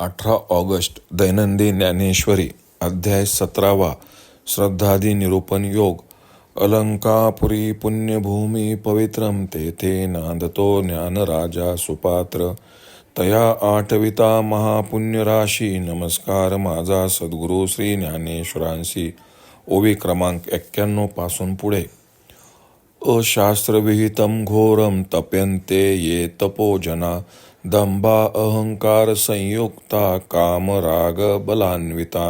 अठरा ऑगस्ट दैनंदिन ज्ञानेश्वरी अध्याय सतरावा श्रद्धादी निरूपण योग अलंकापुरी पुण्यभूमी पवित्रम तेथे नांदतो ज्ञानराजा सुपात्र तया आठविता महापुण्यराशी नमस्कार माझा सद्गुरू श्री ज्ञानेश्वरांशी. ओवी क्रमांक एक्क्याण्णवपासून पुढे. अशास्त्रविहितं घोरं तप्यन्ते ये तपोजना दम्भा अहंकार संयुक्ता कामराग बलान्विता।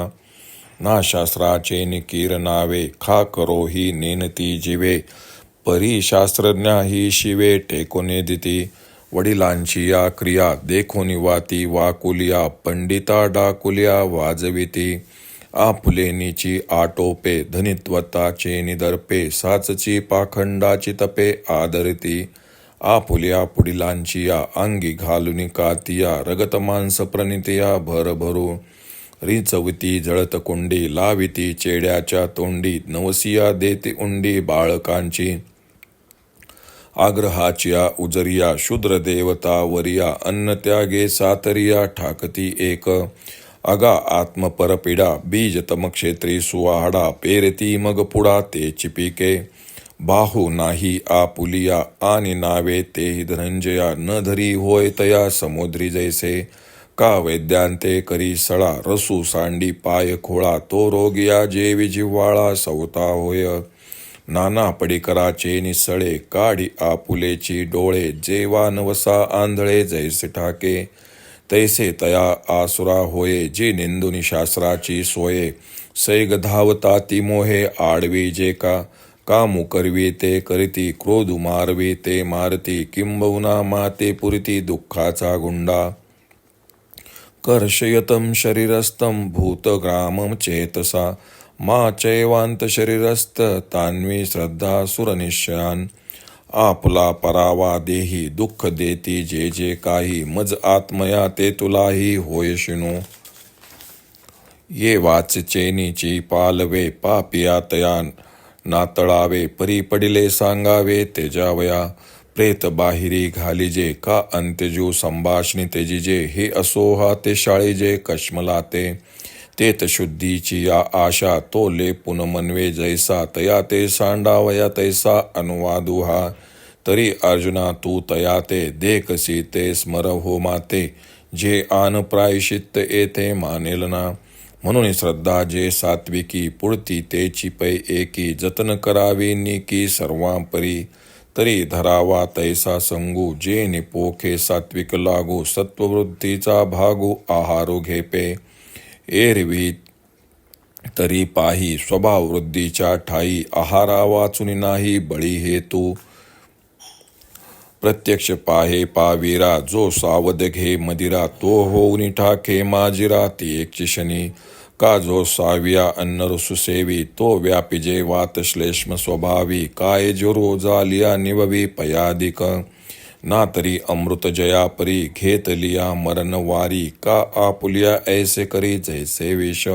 नाशास्त्राचे निकीर नावे खा करो ही नेनती जीवे। परी शास्त्रज्ञा ही शिवे टेकोने दिती वडिलांची या क्रिया देखोनी वाती वाकुलिया पंडिता डाकुलिया वाजविती। आपुलेनीची आटोपे धनित्वताचे निदर्पे साचची पाखंडाची तपे आदरती. आपुल्या पुडिलांची या अंगी घालुनी कातिया रगत मांस प्रणितिया भरभरू रिचवती जळत कुंडी लाविती चेड्याच्या तोंडी नवसिया देती उंडी बाळकांची. आग्रहाच्या उजरिया शूद्र देवता वरिया अन्न त्यागे सातरिया ठाकती एक. अगा आत्मपरपिडा बीज तमक्षेत्री सुवाहाडा पेरती मग पुडा ते चिपिके. बाहू नाही आपुलिया आणि नावे तेही धनंजया न धरी होय तया समुद्री जैसे. का वैद्यांते करी सळा रसू सांडी पाय खोळा तो रोगिया जेवी जिव्हाळा सवता होय. नाना पडिकराचे निसळे काढी आपुलेची डोळे जेवा नवसा आंधळे जैसे ठाके. तैसे तया आसुरा होये जे निंदुनी शास्त्राची सोये। सैग धावता ती मोहे आडवी जे का। कामू करवी ते करीती क्रोधु मारवी ते मारती किंबहुना माते पुरती दुःखाचा गुंडा। कर्षयतं शरीरस्थं भूतग्रामं चेतसा। मा चैवांत शरीरस्थ तान्वी श्रद्धा सुरनिश्चयान। आपला परावा देही दुःख देती जे जे काही. मज आत्मया ते तुलाही होय शिणू. ये वाचचेनीची पालवे पापिया तया नातळावे परी पडिले सांगावे तेजावया. प्रेत बाहिरी घालिजे का अंत्यजू संभाषणी तेजिजे हे असोहा ते शाळीजे कश्मलाते तेत शुद्धीची या आशा तो लेपुन मनवे जैसा तया ते सांडावया तैसा अनुवादुहा। तरी अर्जुना तू तया ते देखसी ते स्मर हो माते जे आन प्रायशित येथे मानेल ना। म्हणून श्रद्धा जे सात्विकी पुढती तेची पै एकी जतन करावी निकी सर्वांपरी। तरी धरावा तैसा संगू जे निपोखे सात्विक लागू सत्ववृद्धीचा भागू आहारू घेपे। एरवी तरी पाही स्वभाव वृद्धीच्या ठाई आहारा वाचुनी नाही बळी हेतू प्रत्यक्ष पाहे पावीरा जो सावध घे मदिरा तो होऊन ठाके माजिरा ती एक शनी. का जो साविया अन्नरुसुसेवी तो व्यापिजे वात श्लेष्म स्वभावी. काय जुरो जालिया निववी पयादिक ना तरी अमृत जया परी घेतलिया मरण वारी का आपुलिया ऐसे करी जैसे वेश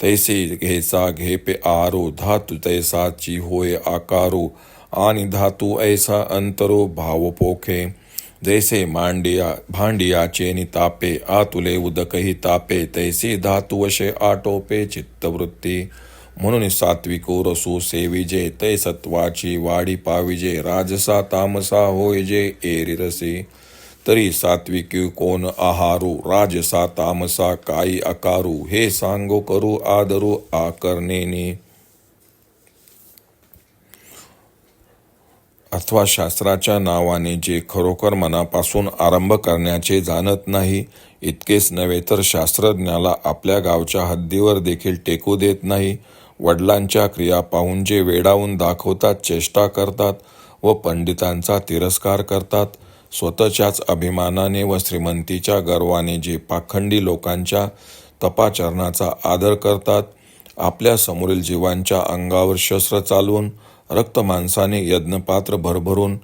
तैसे घेसा घेपे आरो धातू तैसाची होय आकारो आणि धातू ऐसा अंतरो भाव पोखे। जैसे मांडिया भांडियाचे नितापे आतुले उदकही तापे तैसी धातुवशे आटोपे चित्तवृत्ती। म्हणून सात्विको रसू सेविजे तै सत्वाची वाढी पाविजे राजसा तामसा होयजे एरी रसे तरी सात्विक कोण आहारू राजसा तामसा काही अकारू हे सांगो करू आदरू आकर्णेनी. अथवा शास्त्राच्या नावाने जे खरोखर मनापासून आरंभ करण्याचे जाणत नाही इतकेच नव्हे तर शास्त्रज्ञाला आपल्या गावच्या हद्दीवर देखील टेकू देत नाही वडिलांच्या क्रिया पाहून जे वेडावून दाखवतात चेष्टा करतात व पंडितांचा तिरस्कार करतात स्वतःच्याच अभिमानाने व श्रीमंतीच्या गर्वाने जे पाखंडी लोकांच्या तपाचरणाचा आदर करतात आपल्या समोरील जीवांच्या अंगावर शस्त्र चालवून रक्त माणसाने यज्ञपात्र भरभरून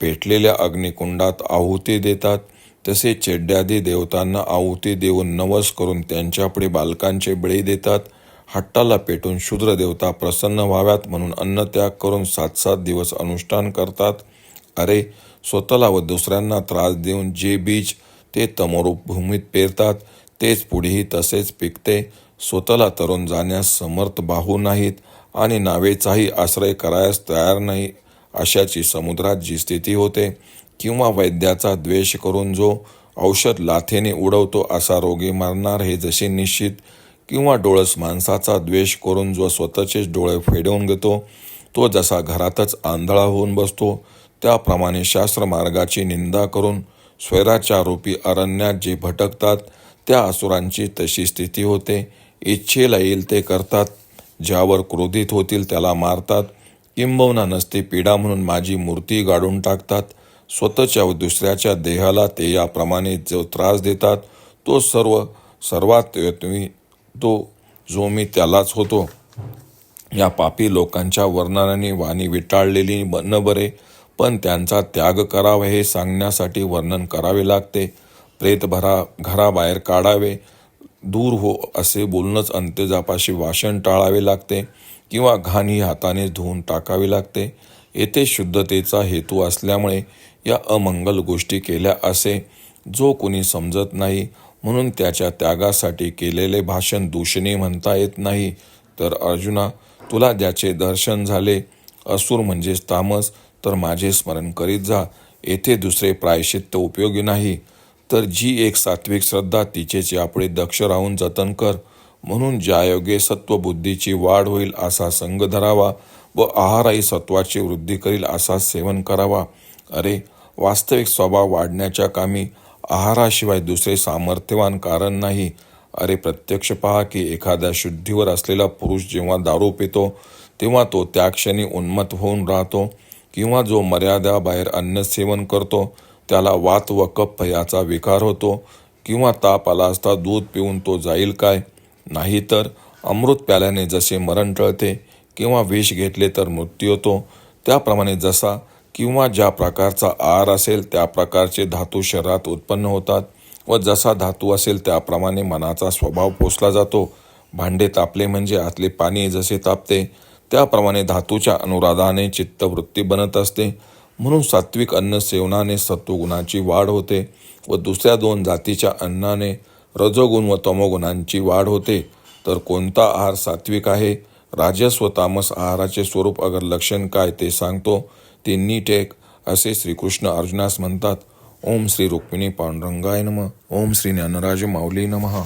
पेटलेल्या अग्निकुंडात आहुती देतात तसे चेड्यादी देवतांना आहुती देऊन नवस करून त्यांच्यापुढे बालकांचे बळी देतात हट्टाला पेटून शूद्र देवता प्रसन्न व्हाव्यात म्हणून अन्नत्याग करून सात सात दिवस अनुष्ठान करतात. अरे स्वतःला व दुसऱ्यांना त्रास देऊन जे बीज ते तमोरूप भूमीत पेरतात तेच पुढेही तसेच पिकते. स्वतःला तरुण जाण्यास समर्थ बाहू नाहीत आणि नावेचाही आश्रय करायस तयार नाही अशाची समुद्रात जी स्थिती होते किंवा वैद्याचा द्वेष करून जो औषध लाथेने उडवतो असा रोगी मारणार हे जसे निश्चित किंवा डोळस माणसाचा द्वेष करून जो स्वतःचेच डोळे फेडवून घेतो तो जसा घरातच आंधळा होऊन बसतो त्याप्रमाणे शास्त्र मार्गाची निंदा करून स्वैराच्या रूपी अरण्यात जे भटकतात त्या असुरांची तशी स्थिती होते. इच्छेला येईल ते करतात ज्यावर क्रोधित होतील त्याला मारतात. किंबहुना नसते पीडा म्हणून माझी मूर्ती गाडून टाकतात. स्वतःच्या व दुसऱ्याच्या देहाला ते याप्रमाणे जो त्रास देतात तो सर्व सर्वात तुम्ही तो जो मी त्यालाच होतो. या पापी लोकांच्या वर्णनाने वाणी विटाळलेली न बरे पण त्यांचा त्याग करावा हे सांगण्यासाठी वर्णन करावे लागते. प्रेत भरा घराबाहेर काढावे दूर हो असे बोलणंच अंत्यजापाशी वाषण टाळावे लागते किंवा घाण ही हाताने धुवून टाकावी लागते. येथे शुद्धतेचा हेतू असल्यामुळे या अमंगल गोष्टी केल्या असे जो कोणी समजत नाही म्हणून त्याच्या त्यागासाठी केलेले भाषण दूषणे म्हणता येत नाही. तर अर्जुना तुला ज्याचे दर्शन झाले असुर म्हणजेच तामस तर माझे स्मरण करीत जा. येथे दुसरे प्रायश्चित्त उपयोगी नाही. तर जी एक सात्विक श्रद्धा तिचेच यापुढे दक्ष राहून जतन कर. म्हणून ज्यायोगे सत्वबुद्धीची वाढ होईल असा संग धरावा व आहारही सत्वाची वृद्धी करील असा सेवन करावा. अरे वास्तविक स्वभाव वाढण्याच्या कामी आहाराशिवाय दुसरे सामर्थ्यवान कारण नाही. अरे प्रत्यक्ष पहा की एखाद्या शुद्धीवर असलेला पुरुष जेव्हा दारू पितो तेव्हा तो त्या क्षणी उन्मत होऊन राहतो किंवा जो मर्यादाबाहेर अन्न सेवन करतो त्याला वात व कप्प याचा विकार होतो किंवा ताप आला असता दूध पिऊन तो जाईल काय? नाहीतर अमृत प्याल्याने जसे मरण टळते किंवा विष घेतले तर मृत्यू होतो. त्याप्रमाणे जसा किंवा ज्या प्रकारचा आहार असेल त्या प्रकारचे धातू शरीरात उत्पन्न होतात. व जसा धातू असेल त्याप्रमाणे मनाचा स्वभाव पोचला जातो. भांडे तापले म्हणजे आतले पाणी जसे तापते त्याप्रमाणे धातूच्या अनुराधाने चित्तवृत्ती बनत असते. म्हणून सात्विक अन्न सेवनाने सत्वगुणाची वाढ होते व दुसऱ्या दोन जातीच्या अन्नाने रजोगुण व तमोगुणांची वाढ होते. तर कोणता आहार सात्विक आहे? राजस्व तामस आहाराचे स्वरूप अगर लक्षण काय ते सांगतो. तिन्ही टेक असे श्रीकृष्ण अर्जुनास म्हणतात ओम श्री रुक्मिणी पांडुरंगाय नम ओम श्री ज्ञानराज माऊली नमः.